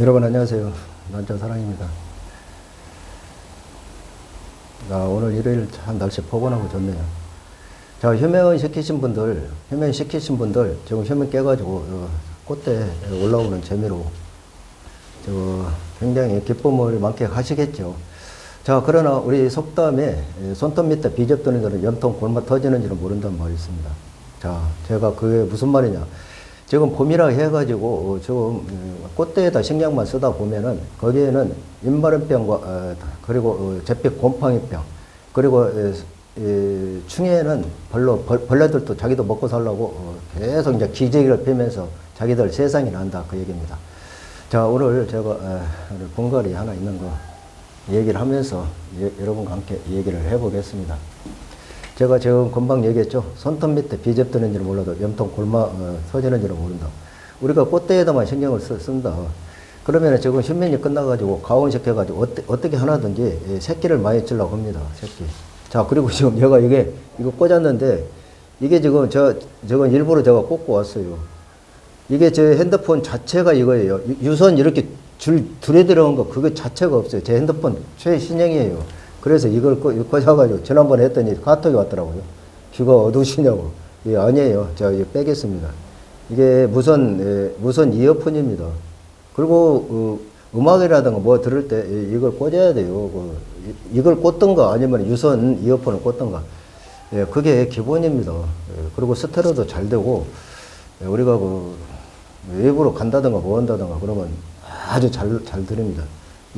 여러분 안녕하세요. 난자 사랑입니다. 아, 오늘 일요일 참 날씨 포근하고 좋네요. 자, 휴면 시키신 분들, 휴면 시키신 분들, 지금 휴면 깨가지고 어, 꽃대 올라오는 재미로 저 굉장히 기쁨을 만끽하시겠죠. 자, 그러나 우리 속담에 에, 손톱 밑에 비접 드는 자는 염통 골마 터지는지는 모른다는 말이 있습니다. 자, 제가 그게 무슨 말이냐. 지금 봄이라 해가지고 어, 지금 음, 꽃대에다 식량만 쓰다 보면은 거기에는 인마른병과 어, 그리고 어, 잿빛 곰팡이병 그리고 충해에는 벌로 벌, 벌레들도 자기도 먹고 살라고 어, 계속 이제 기저귀를 피면서 자기들 세상이 난다 그 얘기입니다. 자 오늘 제가 분갈이 하나 있는 거 얘기를 하면서 예, 여러분과 함께 얘기를 해보겠습니다. 제가 지금 금방 얘기했죠. 손톱 밑에 비접 드는지는 몰라도 염통 골마 어, 터지는지는 모른다. 우리가 꽃대에다만 신경을 쓰, 쓴다. 그러면 지금 휴면이 끝나가지고 가온시켜가지고 어때, 어떻게 하나든지 예, 새끼를 많이 찔라고 합니다. 새끼. 자 그리고 지금 얘가 이게 이거 꽂았는데 이게 지금 저 저건 일부러 제가 꽂고 왔어요. 이게 제 핸드폰 자체가 이거예요. 유- 유선 이렇게 줄 둘에 들어간 거 그거 자체가 없어요. 제 핸드폰 최신형이에요. 그래서 이걸 꽂아가지고 지난번에 했더니 카톡이 왔더라고요. 귀가 어두우시냐고. 예, 아니에요. 제가 이거 빼겠습니다. 이게 무선 예, 무선 이어폰입니다. 그리고 어, 음악이라든가 뭐 들을 때 이- 이걸 꽂아야 돼요. 그, 이- 이걸 꽂던가 아니면 유선 이어폰을 꽂던가. 예, 그게 기본입니다. 예, 그리고 스테레오도 잘 되고 예, 우리가 그 외부로 간다든가 뭐 한다든가 그러면 아주 잘, 잘 들립니다.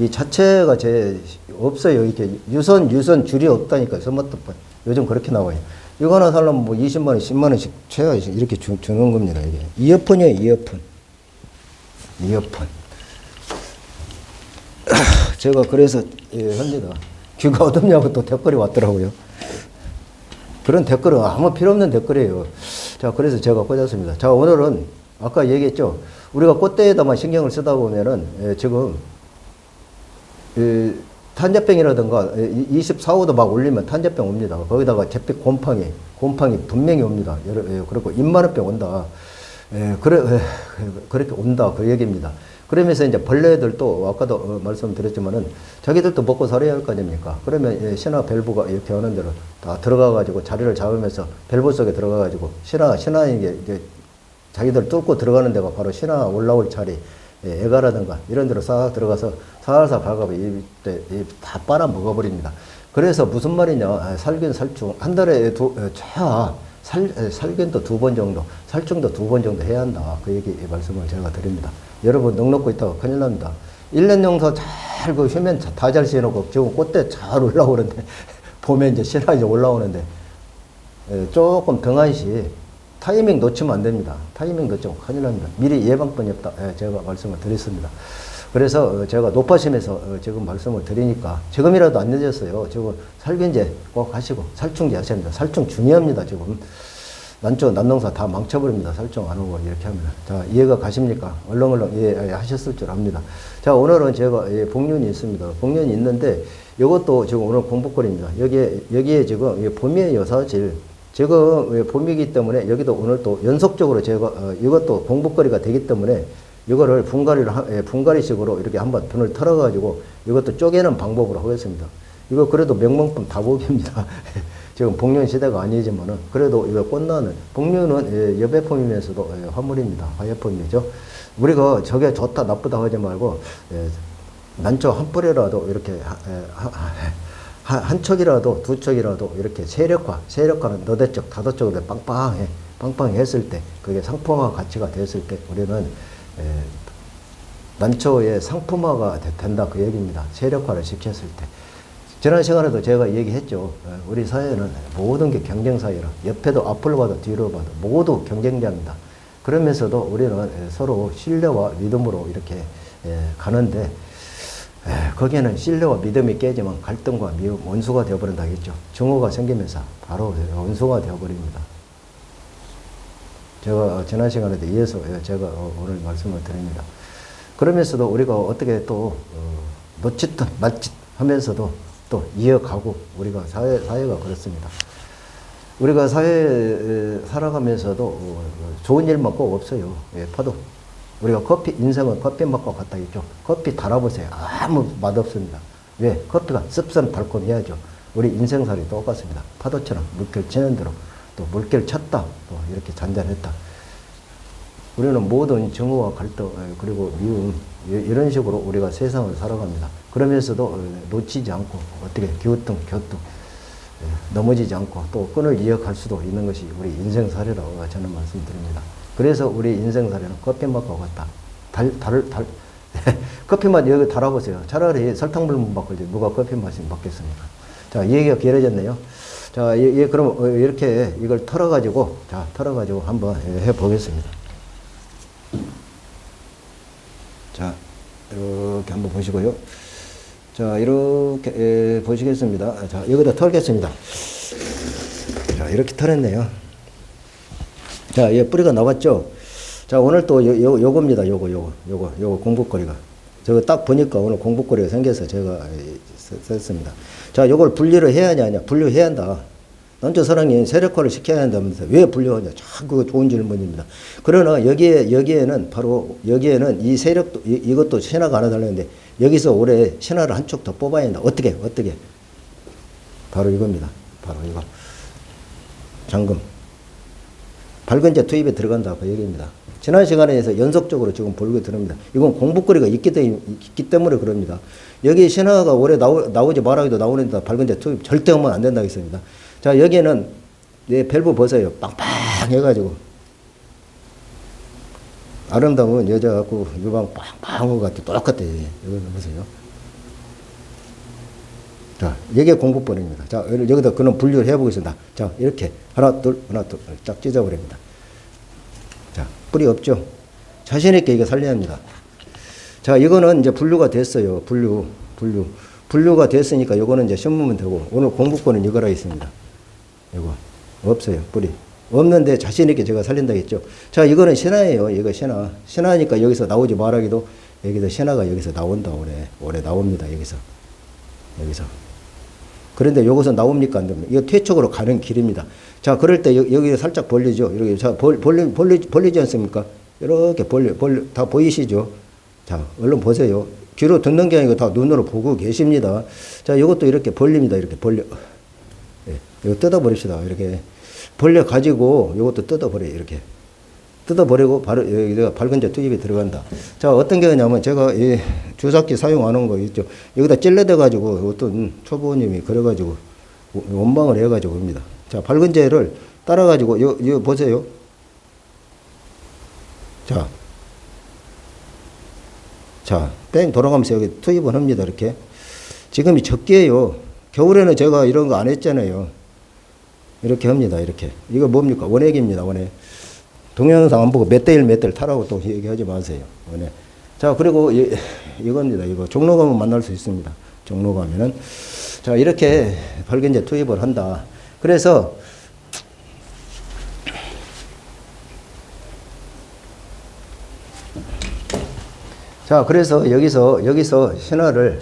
이 자체가 제 없어요. 이렇게 유선, 유선 줄이 없다니까요. 스마트폰. 요즘 그렇게 나와요. 이거 하나 살려면 뭐 20만 원, 10만 원씩 최하 이렇게 주, 주는 겁니다. 이게. 이어폰이에요, 이어폰. 이어폰. 제가 그래서 예, 합니다. 귀가 어둡냐고 또 댓글이 왔더라고요. 그런 댓글은 아무 필요 없는 댓글이에요. 자, 그래서 제가 꽂았습니다. 자, 오늘은 아까 얘기했죠. 우리가 꽃대에다만 신경을 쓰다 보면은 예, 지금 이 탄저병이라든가 24호도 막 올리면 탄저병 옵니다. 거기다가 잿빛 곰팡이, 곰팡이 분명히 옵니다. 여러, 예, 그리고 입마른병 온다. 예, 그래, 예, 그렇게 온다. 그 얘기입니다. 그러면서 이제 벌레들도 아까도 어, 말씀드렸지만은 자기들도 먹고 살아야 할 거 아닙니까? 그러면 예, 신화 밸브가 이렇게 하는 대로 다 들어가가지고 자리를 잡으면서 밸브 속에 들어가가지고 신화, 신화 이게 이제 자기들 뚫고 들어가는 데가 바로 신화 올라올 자리, 예, 애가라든가 이런 데로 싹 들어가서 살살 밟아면 이때 다 빨아 먹어버립니다. 그래서 무슨 말이냐, 아, 살균, 살충 한 달에 두, 어, 최하 살, 에, 살균도 두 번 정도, 살충도 두 번 정도 해야 한다. 그 얘기 말씀을 제가 드립니다. 여러분 넉넉고 있다가 큰일 납니다. 1년 용서 잘 그 휴면 다 잘 씌워놓고 지금 꽃대 잘 올라오는데 봄에 이제 신화 이제 올라오는데 예, 조금 등한시 타이밍 놓치면 안 됩니다. 타이밍 놓치면 큰일 납니다. 미리 예방법이 없다. 예, 제가 말씀을 드렸습니다. 그래서 어, 제가 높아심에서 어, 지금 말씀을 드리니까 지금이라도 안 늦었어요. 지금 살균제 꼭 하시고 살충제 하셔야 합니다. 살충 중요합니다. 지금 난초 난농사 다 망쳐버립니다. 살충 안 하고 이렇게 하면 자 이해가 가십니까? 얼렁얼렁 이해하셨을 줄 압니다. 자 오늘은 제가 예, 복륜이 있습니다. 복륜이 있는데 이것도 지금 오늘 공복거리입니다. 여기에 여기에 지금 이 봄의 여사질 지금 예, 봄이기 때문에 여기도 오늘 또 연속적으로 제가 어, 이것도 공복거리가 되기 때문에 이거를 분갈이를 하- 예, 분갈이식으로 이렇게 한번 분을 털어가지고 이것도 쪼개는 방법으로 하겠습니다. 이거 그래도 명명품 다복입니다. 지금 복륜 시대가 아니지만은 그래도 이거 꽃나는 복륜은 예, 여배품이면서도 예, 화물입니다. 화예품이죠. 우리가 저게 좋다 나쁘다 하지 말고 예, 난초 한 뿌리라도 이렇게 하- 예, 하- 하- 한, 한 척이라도 두 척이라도 이렇게 세력화, 세력화는 너댓 쪽, 다섯 쪽으로 빵빵해, 빵빵했을 때, 그게 상품화 가치가 됐을 때 우리는 에, 난초의 상품화가 되- 된다 그 얘기입니다. 세력화를 시켰을 때. 지난 시간에도 제가 얘기했죠. 에, 우리 사회는 모든 게 경쟁 사회라. 옆에도 앞을 봐도 뒤로 봐도 모두 경쟁자입니다. 그러면서도 우리는 에, 서로 신뢰와 믿음으로 이렇게 에, 가는데 에, 거기에는 신뢰와 믿음이 깨지면 갈등과 미움, 원수가 되어버린다 했죠. 증오가 생기면서 바로 원수가 되어버립니다. 제가 지난 시간에도 이어서 예, 제가 어, 오늘 말씀을 드립니다. 그러면서도 우리가 어떻게 또 어, 놓치듯 말짓 하면서도 또 이어가고 우리가 사회, 사회가 그렇습니다. 우리가 사회에 살아가면서도 어, 좋은 일만 꼭 없어요. 예, 파도 우리가 커피, 인생은 커피 맛과 같다 했죠. 커피 달아보세요. 아무 맛 없습니다. 왜? 커피가 씁쓸 달콤해야죠. 우리 인생살이 똑같습니다. 파도처럼 물결 치는 대로 또 물결 쳤다. 또 이렇게 잔잔했다. 우리는 모든 정오와 갈등 어, 그리고 미움 이- 이런 식으로 우리가 세상을 살아갑니다. 그러면서도 어, 놓치지 않고 어떻게 기우뚱 곁뚱 예, 넘어지지 않고 또 끈을 이어갈 수도 있는 것이 우리 인생살이라고 저는 말씀드립니다. 그래서 우리 인생살이는 커피 맛과 같다. 달, 달, 달, 커피 맛 여기 달아보세요. 차라리 설탕물 먹을 때 누가 커피 맛이 맞겠습니까? 자, 이 얘기가 길어졌네요. 자, 예, 예, 그럼 어, 이렇게 이걸 털어가지고, 자, 털어가지고 한번 예, 해보겠습니다. 자, 이렇게 한번 보시고요. 자, 이렇게 예, 보시겠습니다. 자, 여기다 털겠습니다. 자, 이렇게 털었네요. 자, 예, 뿌리가 나왔죠? 자, 오늘 또 요, 요, 요겁니다. 요거, 요거, 요거, 요거 공부거리가. 저거 딱 보니까 오늘 공부거리가 생겨서 제가 예, 썼- 썼습니다. 자, 요걸 분리를 해야 하냐, 아니야? 분류해야 한다. 난저 사랑이 세력화를 시켜야 한다면서 왜 분류하냐? 참 그거 좋은 질문입니다. 그러나 여기에 여기에는 바로 여기에는 이 세력도 이, 이것도 신화가 하나 달렸는데 여기서 올해 신화를 한 쪽 더 뽑아야 한다. 어떻게 어떻게? 바로 이겁니다. 바로 이거 잠금 밝은제 투입에 들어간다 그 얘기입니다. 지난 시간에서 연속적으로 지금 볼고 들습니다. 이건 공부거리가 있기, 때, 있기 때문에 그럽니다. 여기 신화가 올해 나오, 나오지 말아도 나오는데 밝은제 투입 절대 하면 안 된다고 했습니다. 자 여기에는 내 밸브 벗어요. 빵빵 해가지고 아름다운 여자 갖고 유방 빵빵한 것 같아. 똑같아. 여기 보세요. 자, 이게 공부법입니다. 자, 여기다 그는 분류를 해보겠습니다. 자, 이렇게 하나, 둘, 하나, 둘, 쫙 찢어버립니다. 자, 뿌리 없죠? 자신있게 이거 살려야 합니다. 자, 이거는 이제 분류가 됐어요. 분류, 분류. 분류가 됐으니까 이거는 이제 신문면 되고, 오늘 공부권은 이거라 있습니다. 이거. 없어요, 뿌리. 없는데 자신있게 제가 살린다 했죠. 자, 이거는 신화예요. 이거 신화. 신화니까 여기서 나오지 말하기도, 여기서 신화가 여기서 나온다, 올해. 올해 나옵니다, 여기서. 여기서. 그런데 여기서 나옵니까? 안 됩니까? 이거 퇴척으로 가는 길입니다. 자, 그럴 때 여, 여기 살짝 벌리죠. 이렇게 자, 벌, 벌리, 벌리, 벌리지 않습니까? 이렇게 벌려, 벌려, 다 보이시죠? 자, 얼른 보세요. 귀로 듣는 게 아니고 다 눈으로 보고 계십니다. 자, 이것도 이렇게 벌립니다. 이렇게 벌려. 예, 이거 뜯어버립시다. 이렇게. 벌려가지고 이것도 뜯어버려요. 이렇게. 뜯어버리고 바로 여기다가 밝은제 투입에 들어간다. 자, 어떤 경우냐면 제가 이 주사기 사용하는 거 있죠. 여기다 찔러대 가지고 어떤 초보님이 그래가지고 원방을 해가지고 합니다. 자, 밝은제를 따라 가지고 요, 요 보세요. 자. 자, 뺑 돌아가면서 여기 투입을 합니다. 이렇게. 지금이 적기예요. 겨울에는 제가 이런 거 안 했잖아요. 이렇게 합니다. 이렇게. 이거 뭡니까? 원액입니다. 원액. 동영상 안 보고 몇 대 일 몇 대를 타라고 또 얘기하지 마세요. 원액. 자, 그리고 이, 이겁니다. 이거 종로 가면 만날 수 있습니다. 종로 가면은. 자, 이렇게 발견제 투입을 한다. 그래서 자, 그래서 여기서, 여기서 신화를,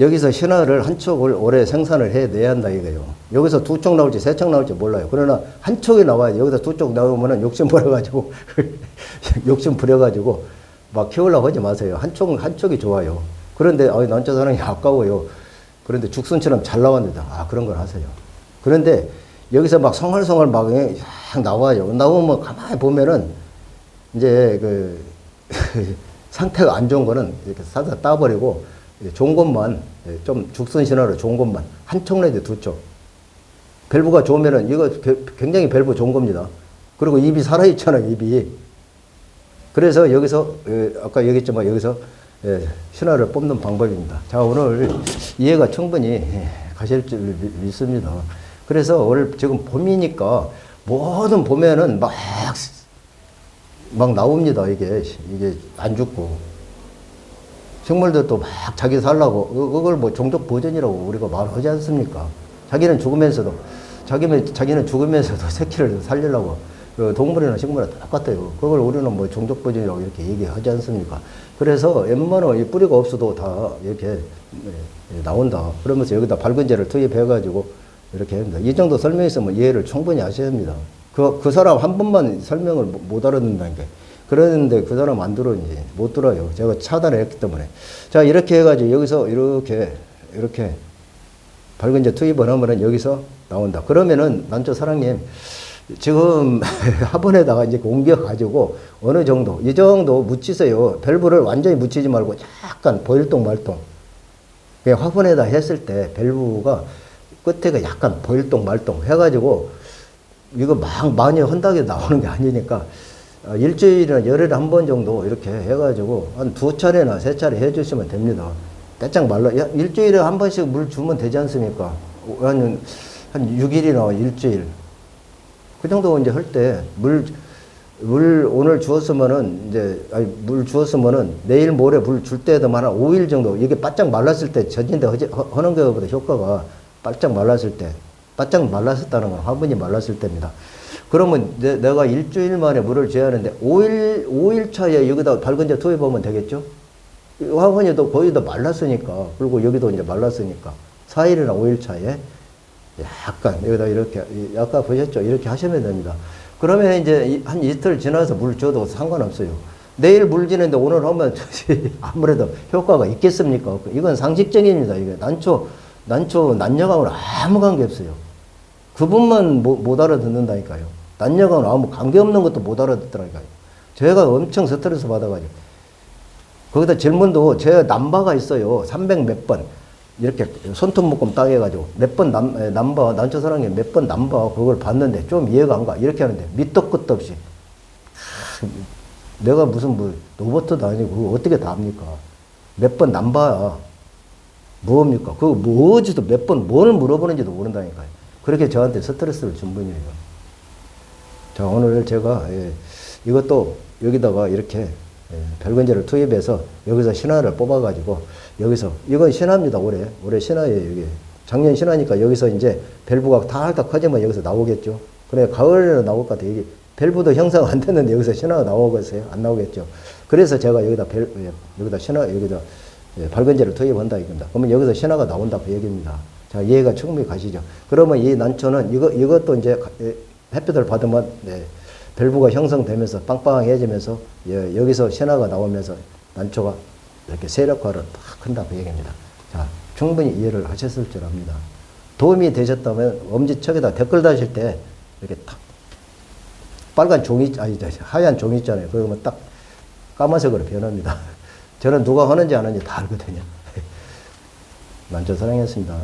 여기서 신화를 한 촉을 올해 생산을 해 내야 한다 이거예요. 여기서 두 촉 나올지 세 촉 나올지 몰라요. 그러나 한 촉이 나와야 여기서 두 촉 나오면은 욕심 부려가지고, 욕심 부려가지고 막 키우려고 하지 마세요. 한 촉, 한 촉이 좋아요. 그런데, 어, 난저 사람이 아까워요. 그런데 죽순처럼 잘 나왔는데, 아, 그런 걸 하세요. 그런데 여기서 막 성얼성얼 막 나와요. 나오면 가만히 보면은 이제 그 상태가 안 좋은 거는 이렇게 살짝 따버리고 좋은 것만 예, 좀 죽순 신화로 좋은 것만 한 쪽 내지 두 쪽. 밸브가 좋으면은 이거 게- 굉장히 밸브 좋은 겁니다. 그리고 입이 살아 있잖아요, 입이. 그래서 여기서 예, 아까 얘기했지만 여기서 예, 신화를 뽑는 방법입니다. 자 오늘 이해가 충분히 예, 가실 줄 믿- 믿습니다. 그래서 오늘 지금 봄이니까 모든 봄에는 막 막 나옵니다. 이게 이게 안 죽고 식물들도 막 자기 살라고 그- 그걸 뭐 종족 보존이라고 우리가 말하지 않습니까? 자기는 죽으면서도 자기는 자기는 죽으면서도 새끼를 살리려고 그 동물이나 식물이나 똑같아요. 그걸 우리는 뭐 종족 보존이라고 이렇게 얘기하지 않습니까? 그래서 웬만한 이 뿌리가 없어도 다 이렇게 예, 나온다. 그러면서 여기다 밝은제를 투입해가지고 이렇게 합니다. 이 정도 설명했으면 이해를 충분히 하셔야 합니다. 그, 그 사람 한 번만 설명을 못- 못 알아듣는다니까. 그러는데 그 사람 안 들어, 이제. 못 들어요. 제가 차단을 했기 때문에. 자, 이렇게 해가지고 여기서 이렇게, 이렇게 밝은 제 투입을 하면은 여기서 나온다. 그러면은 난저 사랑님 지금 화분에다가 이제 옮겨가지고 어느 정도, 이 정도 묻히세요. 밸브를 완전히 묻히지 말고 약간 보일동 말동. 화분에다 했을 때 밸브가 끝에가 약간 보일동 말동 해가지고 이거 막 많이 헌다게 나오는 게 아니니까 어, 일주일이나 열흘에 한 번 정도 이렇게 해가지고 한 두 차례나 세 차례 해주시면 됩니다. 빼짝 말라 야, 일주일에 한 번씩 물 주면 되지 않습니까? 한, 한 6일이나 일주일 그 정도 이제 할 때 물 물 오늘 주었으면은 이제 아니 물 주었으면은 내일 모레 물 줄 때에도만 한 5일 정도 이게 바짝 말랐을 때 젖인데 허- 하는 것보다 효과가 바짝 말랐을 때 바짝 말랐었다는 건 화분이 말랐을 때입니다. 그러면 내, 내가 일주일 만에 물을 줘야 하는데 5일 5일 차에 여기다 밝은제 투입하면 되겠죠? 이 화분이 또 거의 다 말랐으니까 그리고 여기도 이제 말랐으니까 4일이나 5일 차에 약간 여기다 이렇게 이- 아까 보셨죠? 이렇게 하시면 됩니다. 그러면 이제 이- 한 이틀 지나서 물 줘도 상관없어요. 내일 물 지는데 오늘 하면 아무래도 효과가 있겠습니까? 이건 상식적입니다. 이게 난초 난초 난여감은 아무 관계 없어요. 그분만 못, 못 알아듣는다니까요. 난여감은 아무 관계 없는 것도 못 알아듣더라니까요. 제가 엄청 스트레스 받아가지고 거기다 질문도 제 남바가 있어요. 300 몇 번. 이렇게 손톱 묶음 딱 해가지고 몇 번 남, 에, 남바, 난초 사랑에 몇 번 남바 그걸 봤는데 좀 이해가 안 가. 이렇게 하는데 밑도 끝도 없이. 하, 내가 무슨 뭐 로버트도 아니고 어떻게 다 합니까? 몇 번 남바야. 뭐입니까? 그거 뭐지도 몇 번 뭘 물어보는지도 모른다니까요. 그렇게 저한테 스트레스를 준 분이에요. 자, 오늘 제가 예, 이것도 여기다가 이렇게 예, 별건제를 투입해서 여기서 신화를 뽑아가지고 여기서 이건 신화입니다 올해 올해 신화예요 이게 작년 신화니까 여기서 이제 밸브가 탈탈 커지면 여기서 나오겠죠. 그래 가을에는 나올 것 같아요. 밸브도 형성 안 됐는데 여기서 신화가 나오겠어요? 안 나오겠죠. 그래서 제가 여기다 밸, 예, 여기다 신화 여기다 예, 밝은제를 투입한다 이겁니다. 그러면 여기서 신화가 나온다 그 얘기입니다. 자 이해가 충분히 가시죠. 그러면 이 난초는 이거 이것도 이제 가- 예, 햇빛을 받으면 네, 밸브가 형성되면서 빵빵해지면서 예, 여기서 신화가 나오면서 난초가 이렇게 세력화를 탁 한다 그 얘기입니다. 자 충분히 이해를 하셨을 줄 압니다. 도움이 되셨다면 엄지척에다 댓글 다실 때 이렇게 탁 빨간 종이 아니 저 하얀 종이 있잖아요. 그러면 딱 까만색으로 변합니다. 저는 누가 하는지 안 하는지 다 알거든요. 난초 사랑했습니다.